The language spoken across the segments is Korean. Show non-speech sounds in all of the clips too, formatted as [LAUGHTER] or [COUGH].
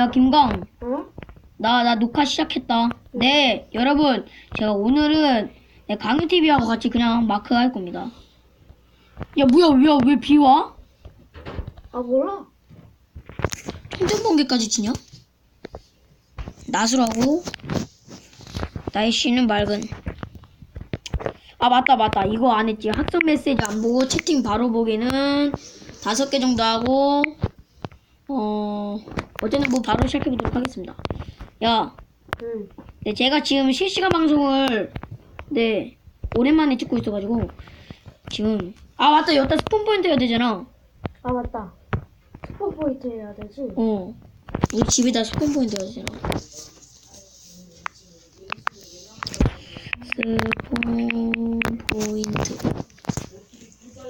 야, 김강. 어? 나, 나 녹화 시작했다. 네, 여러분. 제가 오늘은 네, 강유TV하고 같이 그냥 마크 할 겁니다. 야, 뭐야, 왜, 왜 비 와? 아 몰라. 통전번개까지 치냐? 나수라고 날씨는 맑은 아 맞다 맞다 이거 안 했지 학습 메시지 안 보고 채팅 바로 보기는 다섯 개 정도 하고 어 어제는 뭐 바로 시작해 보도록 하겠습니다 야 응. 네, 제가 지금 실시간 방송을 네 오랜만에 찍고 있어가지고 지금 아 맞다 여기다 스폰 포인트 해야 되잖아 아 맞다. 스폰 포인트 해야 되지. 어. 우리 집에다 스폰 포인트 해야 되잖아. 스폰 포인트.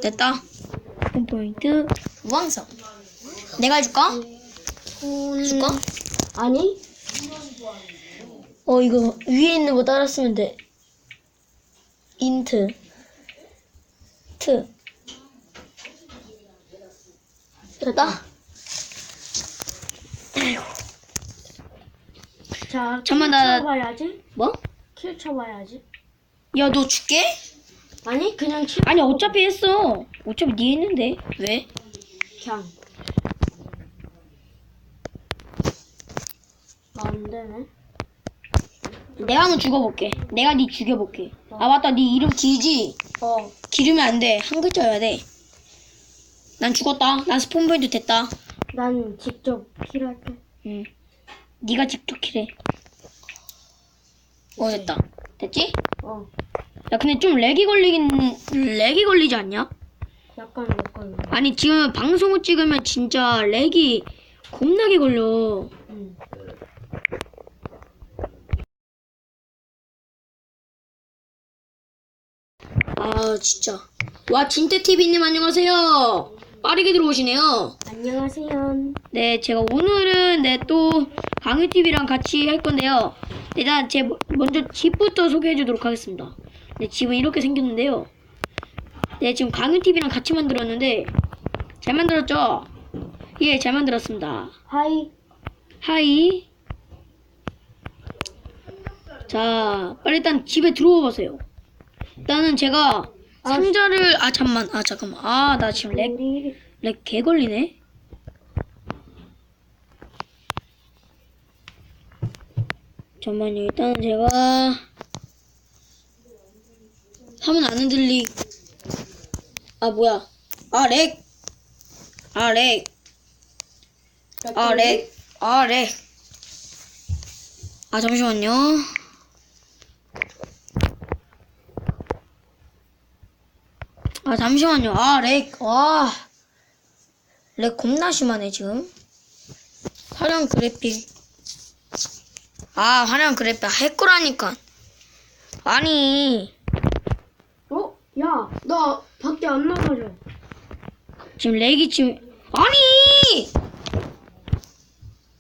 됐다. 스폰 포인트 완성. 내가 해줄까? 줄까? 아니? 어 이거 위에 있는 거 따라 쓰면 돼. 인트. 트. 됐다. 자, 잠깐만, 킬 나- 쳐봐야지. 뭐? 킬 쳐봐야지. 야 너 줄게? 아니 그냥 칠. 아니 어차피 했어. 어차피 네 했는데 왜? 그냥. 안 되네. 내가 한번 죽어볼게. 내가 네 죽여볼게. 아 맞다, 네 이름 길지? 어. 기르면 안 돼. 한 글자여야 돼. 난 죽었다. 난 스폰 포인트 됐다. 난 직접 킬할게. 응. 네가 직접 킬해. 어 됐다. 됐지? 어. 야 근데 좀 렉이 걸리긴 렉이 걸리지 않냐? 약간 약간. 아니 지금 방송을 찍으면 진짜 렉이 겁나게 걸려. 아 진짜. 와 진태 TV님 안녕하세요. 빠르게 들어오시네요. 안녕하세요. 네, 제가 오늘은 네, 또 강유TV랑 같이 할 건데요. 일단 제 뭐- 먼저 집부터 소개해 주도록 하겠습니다. 네, 집은 이렇게 생겼는데요. 네, 지금 강유TV랑 같이 만들었는데 잘 만들었죠? 예, 잘 만들었습니다. 하이. 하이. 자, 빨리 일단 집에 들어와 보세요. 일단은 제가 상자를 아 잠만 아 잠깐만 아 나 지금 렉 우리 렉개 걸리네. 잠만요. 일단은 제가 하면 안 흔들리. 아 뭐야? 아 렉. 아 렉. 아 렉. 아 렉. 아 잠시만요. 아 잠시만요. 아 렉. 와. 렉 겁나 심하네 지금. 화량 그래픽. 아 화량 그래픽 할 거라니까. 아니 어? 야, 나 밖에 안 나가려. 지금 렉이 지금 아니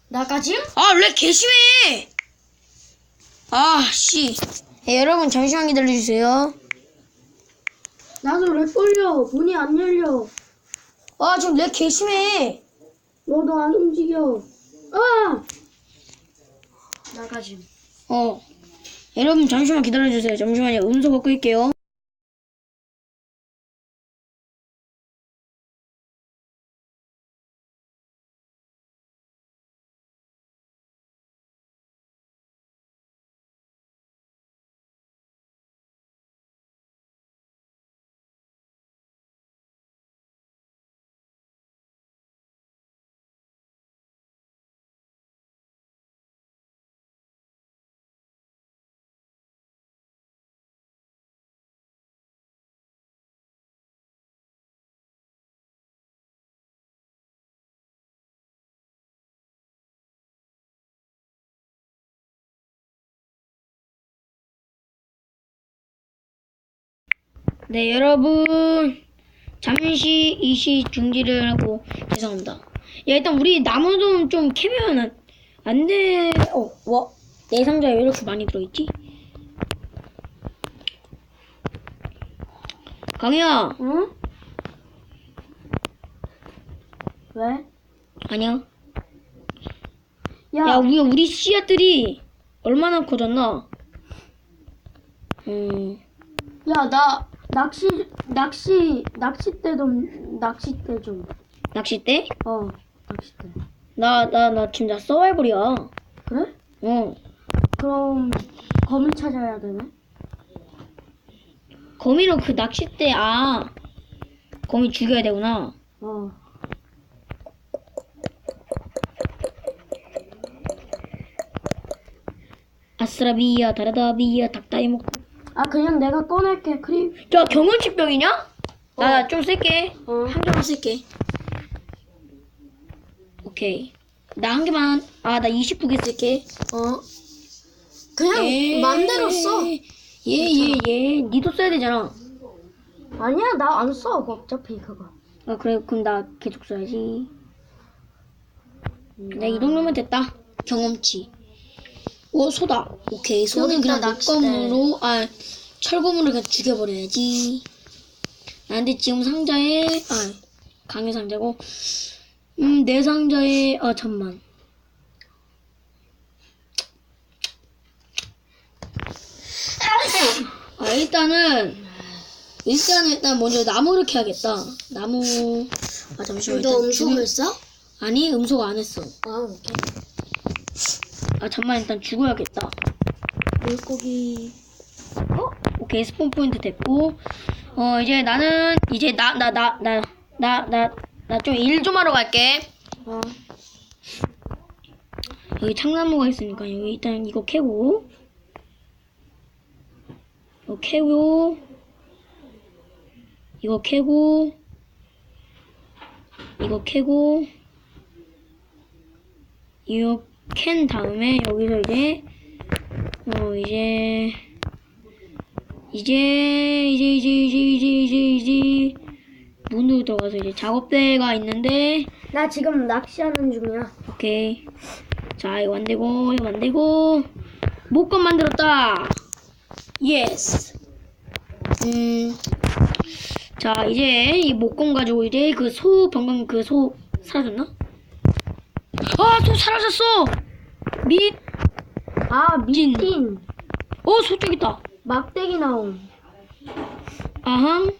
나가지? 아렉 개심해. 아씨. 예, 여러분 잠시만 기다려주세요. 나도 렉 걸려. 문이 안 열려. 아 지금 렉 개심해. 너도 안 움직여. 아! 나가지. 어. 여러분 잠시만 기다려주세요. 잠시만요. 음소거 끌게요. 네, 여러분. 잠시 이시 중지를 하고 죄송합니다. 야, 일단 우리 나무 좀, 좀 캐면 안, 안 돼. 어, 와. 내 상자에 왜 이렇게 많이 들어있지? 강희야. 응? 왜? 아니야. 야, 야, 우리 우리 씨앗들이 얼마나 커졌나? 음, 야, 나 낚시 낚시 낚싯대 좀 낚싯대 좀. 낚싯대? 어, 낚싯대. 나 나나 지금 나 서바이벌이야. 그래? 어. 그럼 거미 찾아야 되네. 거미로 그 낚싯대 아 거미 죽여야 되구나. 어. 아스라비야 다라다비야 닭다리 먹. 아, 그냥 내가 꺼낼게. 크림. 야 경험치병이냐? 나 좀 쓸게. 어. 한 개만 쓸게. 오케이. 나 한 개만. 아 나 29개 쓸게. 어. 그냥 맘대로 써. 예 예 예. 니도 써야 되잖아. 아니야, 나 안 써. 어차피 그거. 아 그래 그럼 나 계속 써야지. 내가 이 정도면 됐다. 경험치. 오 소다. 오케이 소는 여기다 그냥 낚싯대. 녹검으로 아 철검으로 그냥 죽여버려야지. 아 근데 지금 상자에 아 강의 상자고 음 내 상자에 아 잠만. 아 일단은 일단은 일단 먼저 나무를 캐야겠다. 나무 아 잠시만 일단 죽을- 써? 아니 음소거 안 했어. 아, 오케이. 아 잠만 일단 죽어야겠다. 물고기. 어? 오케이 스폰 포인트 됐고 어 이제 나는 이제 나 나 나 나 나 나 나 좀 일 좀 하러 갈게. 어. 여기 창나무가 있으니까 여기 일단 이거 캐고 이거 캐고 이거 캐고 이거 캐고 이거 캔 다음에 여기서 이제 어 이제 이제 이제 이제 이제 이제 이제 이제 문으로 들어가서 이제 작업대가 있는데 나 지금 낚시하는 중이야. 오케이. 자, 이거 만들고, 이거 만들고, 목건 만들었다! 예스! 음, 자, 이제 이 목건 가지고 이제 그 소, 방금 그 소, 사라졌나? 아, 소 사라졌어! 밑, 아, 진. 미틴. 어, 소 저기 있다! 막대기 나옴. 아항,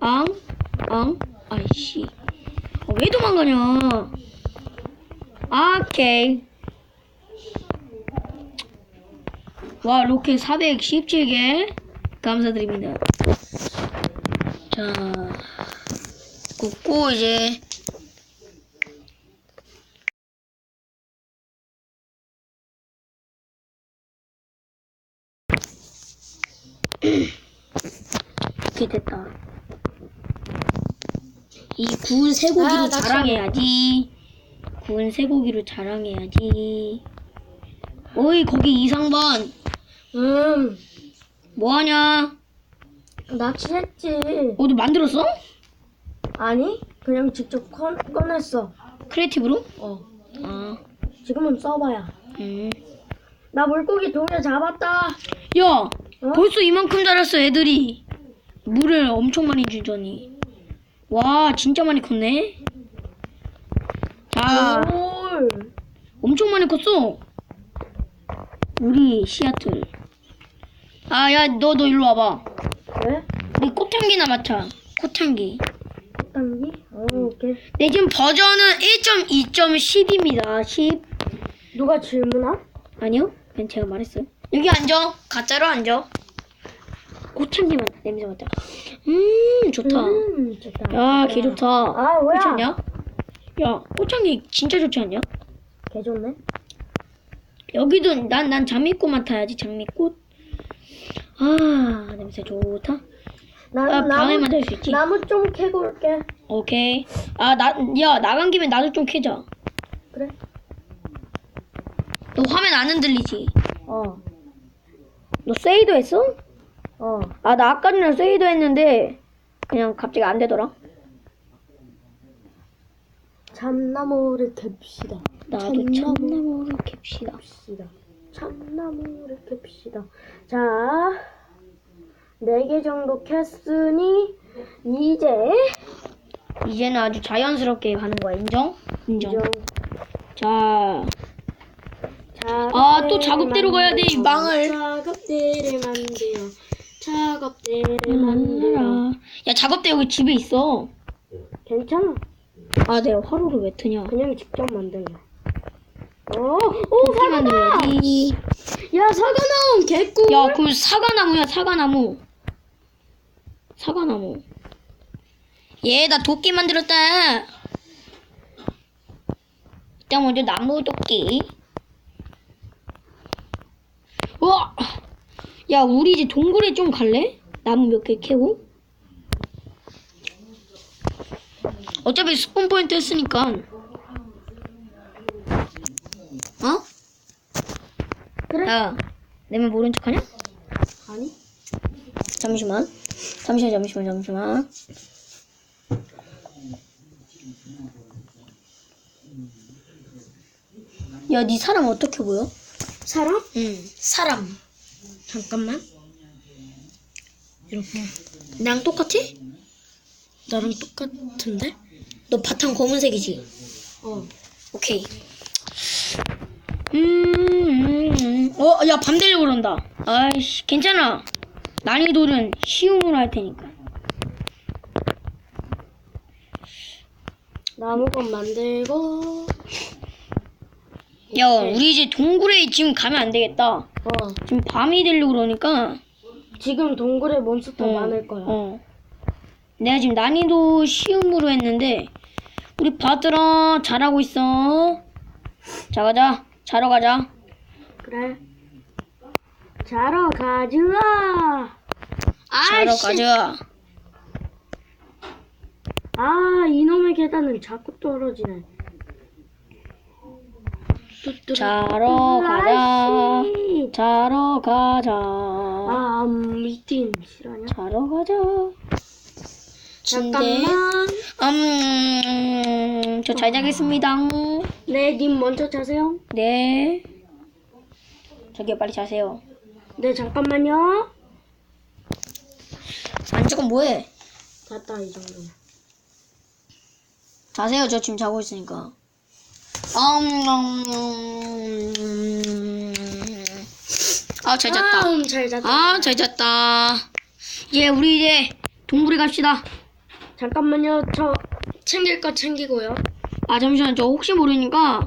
앙, 앙, 아이씨. 어, 왜 도망가냐? 오케이. 와, 로켓 417개. 감사드립니다. 자, 굽고 이제. 이렇게 됐다. 이 구운 쇠고기로 아, 나 자랑해야지. 구운 쇠고기로 자랑해야지. 어이 거기 이상반 음, 뭐하냐? 낚시했지. 어디 만들었어? 아니, 그냥 직접 꺼, 꺼냈어. 크리에이티브로? 어. 아, 지금은 써봐야. 음. 나 물고기 두개 잡았다. 야, 어? 벌써 이만큼 자랐어 애들이. 물을 엄청 많이 주더니. 와, 진짜 많이 컸네. 자, 뭘? 엄청 많이 컸어. 우리 시아틀. 아, 야, 너, 너 일로 와봐. 왜? 우리 꽃향기나 맡아. 꽃향기. 꽃단기? 어, 오케이. 네, 지금 버전은 1.2.10입니다. 10. 누가 질문함? 아니요? 그냥 제가 말했어요. 여기 앉아. 가짜로 앉아. 맡아. 냄새 맡아. 음, 좋다. 음, 좋다. 야, 개 좋다. 아, 뭐야? 그렇지 않냐? 야, 꽃향기 진짜 좋지 않냐? 개 좋네. 여기도 난, 난 장미꽃 맡아야지, 장미꽃. 아, 냄새 좋다. 나, 아, 밤에 나무, 맡을 수 있지. 나무 좀 캐고 올게. 오케이. 아, 나, 야, 나간 김에 나도 좀 캐자. 그래? 너 화면 안 흔들리지? 어, 너 세이도 했어? 어. 아, 나 아까 전에 세이도 했는데, 그냥 갑자기 안 되더라. 참나무를 캡시다. 나도 참나무. 참나무를 캡시다. 캡시다. 참나무를 캡시다. 자, 네 개 정도 캤으니 이제 이제는 아주 자연스럽게 가는 거야. 인정? 인정. 이제 자, 아, 또 작업대로 가야 돼, 이 망을. 작업대를 만들어. 작업대를 만들어. 만들어. 야, 작업대 여기 집에 있어. 괜찮아. 아, 내가 화로를 왜 트냐? 그냥 직접 만든 거. 어, 오, 어떻게 만들어야지? 야, 사과 나온 개꿀. 야, 그럼 사과나무야, 사과나무. 사과나무. 얘, 나 도끼 만들었다. 일단 먼저 나무 도끼. 우와! 야, 우리 이제 동굴에 좀 갈래? 나무 몇 개 캐고? 어차피 스폰 포인트 했으니까. 어? 그래. 야, 내말 모른 척 하냐? 아니? 잠시만. 잠시만, 잠시만, 잠시만. 야, 네 사람 어떻게 보여? 사람? 응, 사람. 잠깐만. 이렇게. 나랑 똑같지? 나랑 똑같은데? 너 바탕 검은색이지? 어. 오케이. 음, 음, 음. 어, 야, 밤 되려고 그런다. 아이씨, 괜찮아. 난이도는 쉬움으로 할 테니까. 나무건 만들고. 야, 우리 이제 동굴에 지금 가면 안 되겠다. 어. 지금 밤이 되려고 그러니까. 지금 동굴에 몬스터 어, 많을 거야. 어. 내가 지금 난이도 쉬움으로 했는데, 우리 바들아, 잘하고 있어. 자, 가자. 자러 가자. 그래. 자러 가자. 자러 아이씨. 가자. 아, 이놈의 계단은 자꾸 떨어지네. 자러 가자. 자러 가자. 아, 음, 미팅 실화냐? 자러 가자. 침대. 잠깐만. 음, 저 잘 자겠습니다. 네, 님 먼저 자세요. 네. 저기요, 빨리 자세요. 네, 잠깐만요. 안 자고 뭐해? 됐다, 이 정도면. 자세요. 저 지금 자고 있으니까. 음, 아, 잘 잤다. 아, 음, 잘 잤다. 아, 잘 잤다. 이제 우리 이제 동굴에 갑시다. 잠깐만요. 저 챙길 거 챙기고요. 아, 잠시만. 저 혹시 모르니까.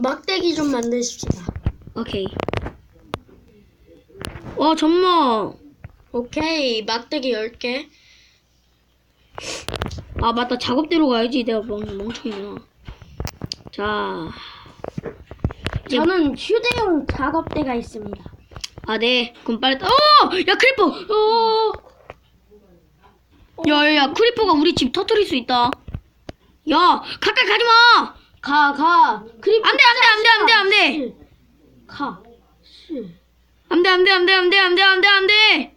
막대기 좀 만드십시다. 오케이. 와, 잠만. 오케이. 막대기 10개. 아, 맞다. 작업대로 가야지. 내가 멍, 멍청이구나. 자. 저는 휴대용 작업대가 있습니다. 아, 네. 그럼 빨리, 따- 어! 야, 크리퍼! 어! 야, 야, 야, 크리퍼가 우리 집 터뜨릴 수 있다. 야, 가까이 가지 마! 가, 가. 크리프. 안 돼, 안 돼, 안 돼, 안 돼, 안 돼! 가. 씨. 안 돼, 안 돼, 안 돼, 안 돼, 안 돼, 안 돼, 안 돼!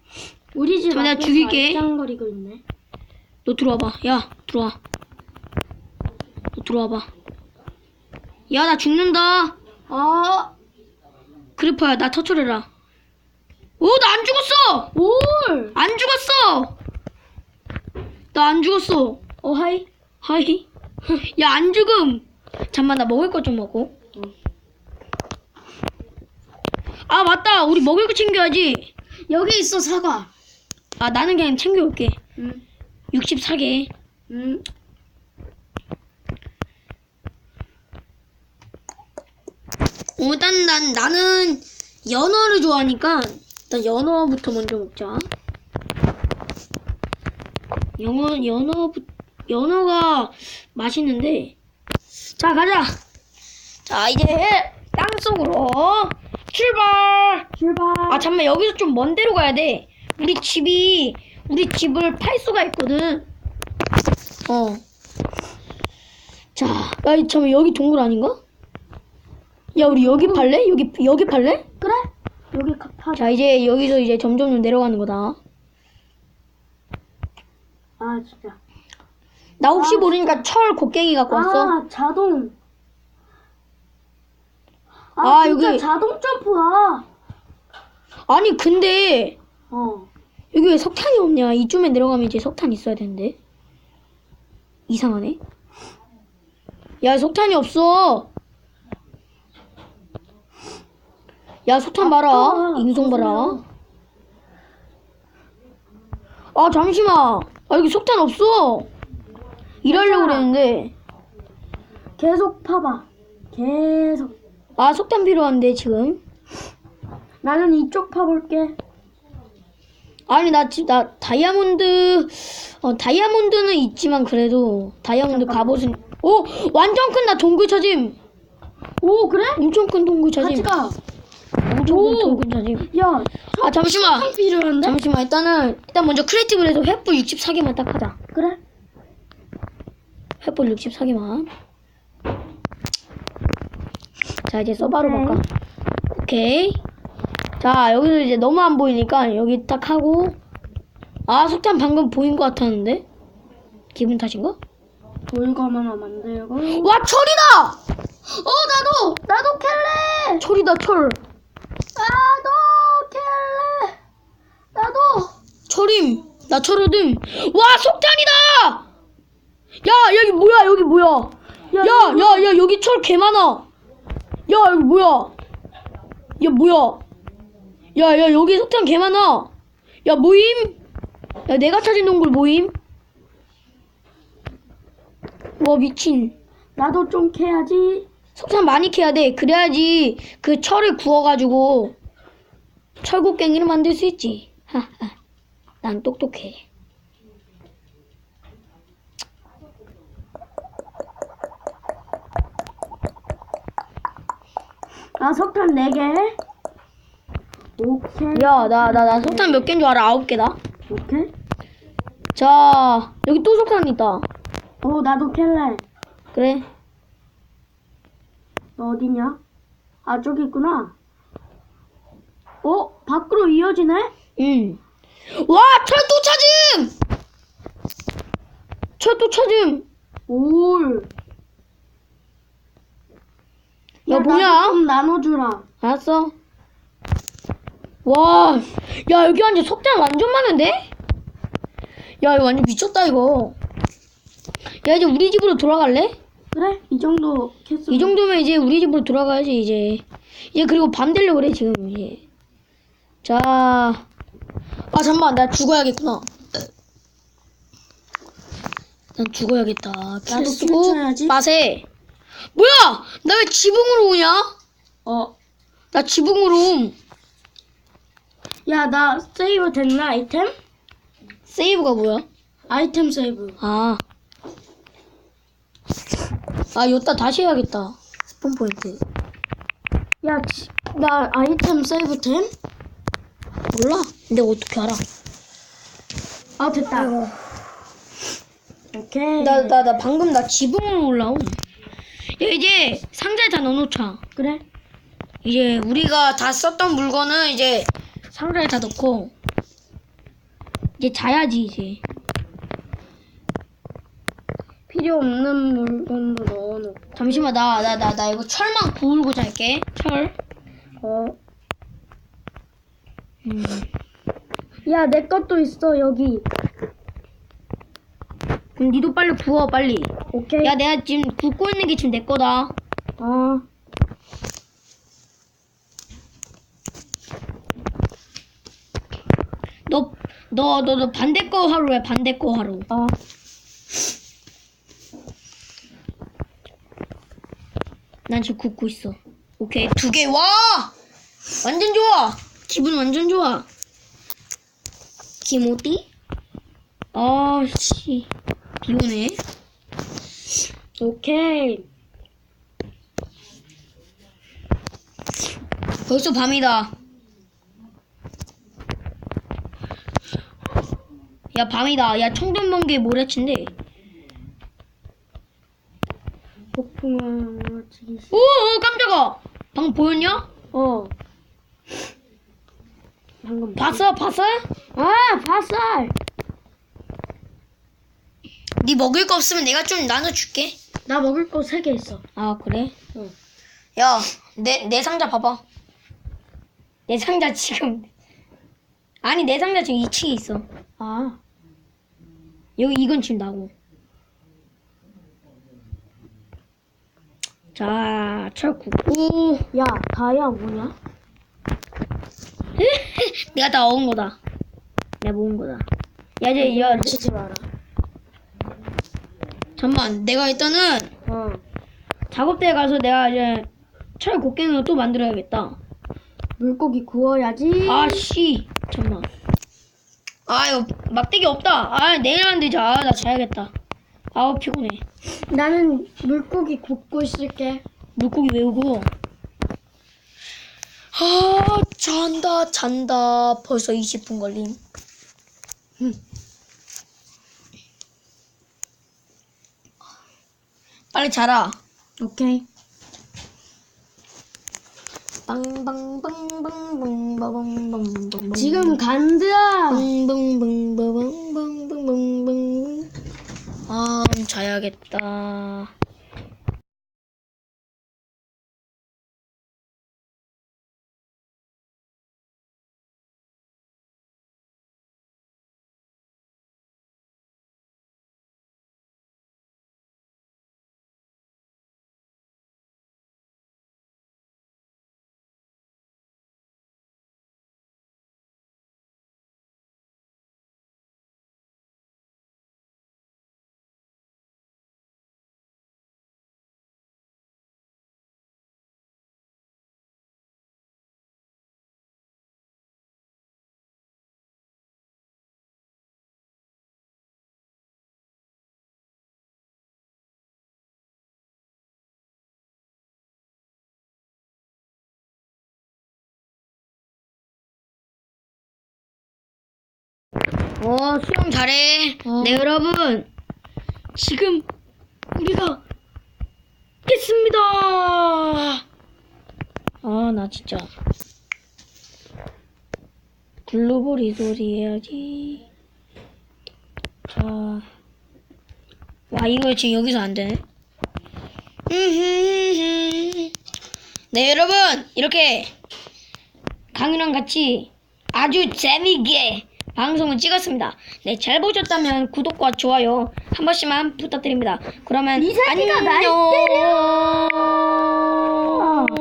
우리 집 내가 앞에서 죽일게. 짱거리고 있네. 너 들어와봐. 야, 들어와. 너 들어와봐. 야, 나 죽는다. 아, 크리퍼야, 나 터뜨려라. 오, 나 안 죽었어! 올. 안 죽었어! 나 안 죽었어. 어, 하이. 하이. [LAUGHS] 야, 안 죽음. 잠만, 나 먹을 거 좀 먹고. 아, 맞다. 우리 먹을 거 챙겨야지. 여기 있어, 사과. 아, 나는 그냥 챙겨올게. 음. 64개. 음. 어, 일단 난, 나는 연어를 좋아하니까 일단 연어부터 먼저 먹자. 연어, 연어, 연어가 맛있는데. 자, 가자. 자, 이제 땅 속으로 출발. 출발. 아, 잠만 여기서 좀 먼 데로 가야 돼. 우리 집이 우리 집을 팔 수가 있거든. 어. 자, 야, 이 잠깐 여기 동굴 아닌가? 야, 우리 여기 팔래? 여기 여기 팔래? 그래? 여기 가, 파. 자, 이제 여기서 이제 점점 내려가는 거다. 아, 진짜. 나 혹시 모르니까 철 곡괭이 갖고 왔어. 아, 자동. 아, 아, 진짜 여기- 자동 점프야. 아니, 근데 어. 여기 왜 석탄이 없냐? 이쯤에 내려가면 이제 석탄 있어야 되는데. 이상하네. 야, 석탄이 없어. 야 석탄 봐라. 아까 인성 봐라. 아 잠시만. 아 여기 석탄 없어. 일하려고. 그랬는데. 계속 파봐. 계속. 아 석탄 필요한데 지금. 나는 이쪽 파볼게. 아니 나 지금 나 다이아몬드 어 다이아몬드는 있지만 그래도 다이아몬드 갑옷은 오 완전 큰 나 동굴 찾임 오 그래? 엄청 큰 동굴 찾임 같이 가. 엄청 큰 오. 동굴 찾임 야, 아 잠시만 참 필요한데? 잠시만 일단은 일단 먼저 크리에이티브를 해서 횃불 64개만 딱 하자 그래? 횃불 64개만 자 이제 서바로 오케이. 오케이 자 여기서 이제 너무 안 보이니까 여기 딱 하고 아 석탄 방금 보인 것 같았는데 기분 탓인가? 돌거나 만들고. 와 철이다! 어 나도 나도 캘래. 철이다 철 나도 캘래. 나도. 철임 나 철어듬 와 석탄이다! 야 여기 뭐야 여기 뭐야 야, 야 야 야 여기 철 개 많아 야 여기 뭐야 야 뭐야 야 야 여기 석탄 개 많아. 야 모임? 야 내가 찾은 동굴 모임? 와 미친. 나도 좀 캐야지. 석탄 많이 캐야 돼. 그래야지 그 철을 구워가지고 철곡갱이를 만들 수 있지. 하하. 난 똑똑해. 나 석탄 4개. 오케이. 야 나 나 나 석탄 몇 개인 줄 알아 아홉 개다 오케이. 자 여기 또 석탄 있다 어 나도 캘래. 그래 너 어디냐? 아 저기 있구나. 어 밖으로 이어지네? 응. 와, 철도 찾음! 철도 찾음! 올. 야, 나도 뭐야? 좀 나눠주라. 알았어. 와, 야, 여기 완전 석탄 완전 많은데? 야, 이거 완전 미쳤다, 이거. 야, 이제 우리 집으로 돌아갈래? 그래? 이 정도 캐스. 이 정도면 이제 우리 집으로 돌아가야지, 이제. 이제 그리고 밤 되려고 그래, 지금, 이제. 자. 아, 잠깐만, 나 죽어야겠구나. 난 죽어야겠다. 나도 쓰고, 킬 맛에. 뭐야! 나 왜 지붕으로 오냐? 어. 나 지붕으로 옴. 야 나 세이브 됐나 아이템? 세이브가 뭐야? 아이템 세이브. 아. 아, 여기다 다시 해야겠다. 스폰 포인트. 야, 지- 나 아이템 세이브 됨? 몰라? 근데 어떻게 알아? 아 됐다. 오케이. 나, 나, 나 방금 나 지붕으로 올라옴. 야, 이제 상자에 다 넣어놓자. 그래? 이제 우리가 다 썼던 물건은 이제 상자에 다 넣고 이제 자야지 이제. 필요 없는 물건도 넣어놓고. 잠시만 나 나 나 나 이거 철만 구울고 잘게. 철. 어. 음. 야, 내 것도 있어 여기. 그럼 니도 빨리 구워 빨리. 오케이. 야 내가 지금 굽고 있는 게 지금 내 거다. 어. 너 너 너 너 반대 거 하루 해 반대 거 하루. 어. 난 지금 굽고 있어. 오케이 두 개 와. 완전 좋아. 기분 완전 좋아. 김어디? 아 씨 비 오네. 오케이. 벌써 밤이다. 야 밤이다. 야 청동번개 모래친데. 폭풍을 맞추기. 오, 오 깜짝아. 방금 보였냐? 어. 방금 봤어 봤어? 아, 봤어. 네 먹을 거 없으면 내가 좀 나눠줄게. 나 먹을 거 세 개 있어. 아 그래? 응. 야, 내 내 상자 봐봐. 내 상자 지금 아니 내 상자 지금 2층에 있어. 아. 여기 이건 나고. 자, 철 굽고 야, 다이아 뭐냐? [LAUGHS] 내가 다 얻은 거다. 내가 모은 거다. 야, 이제, 야, 치지 마라. 잠만. 내가 일단은 어. 작업대에 가서 내가 이제 철 곡괭이를 또 만들어야겠다. 물고기 구워야지. 아, 씨. 잠만. 아, 이거 막대기 없다. 아, 내일 만들자. 아, 나 자야겠다. 아우, 피곤해. 나는 물고기 굽고 있을게. 물고기 외우고. 아, 잔다, 잔다. 벌써 20분 걸림. 응. 빨리 자라. 오케이. 빵빵빵빵빵빵빵빵빵. 지금 간다. 빵빵빵빵빵빵빵빵빵. 아, 자야겠다. 어, 수영 잘해. 어. 네, 여러분. 지금 우리가 깼습니다. 아, 나 진짜. 글로벌 소리 해야지. 자. 와, 이거 지금 여기서 안 되네. [LAUGHS] 네, 여러분. 이렇게 강이랑 같이 아주 재미있게 방송을 찍었습니다. 네, 잘 보셨다면 구독과 좋아요 한 번씩만 부탁드립니다. 그러면 이 새끼가 날 안녕.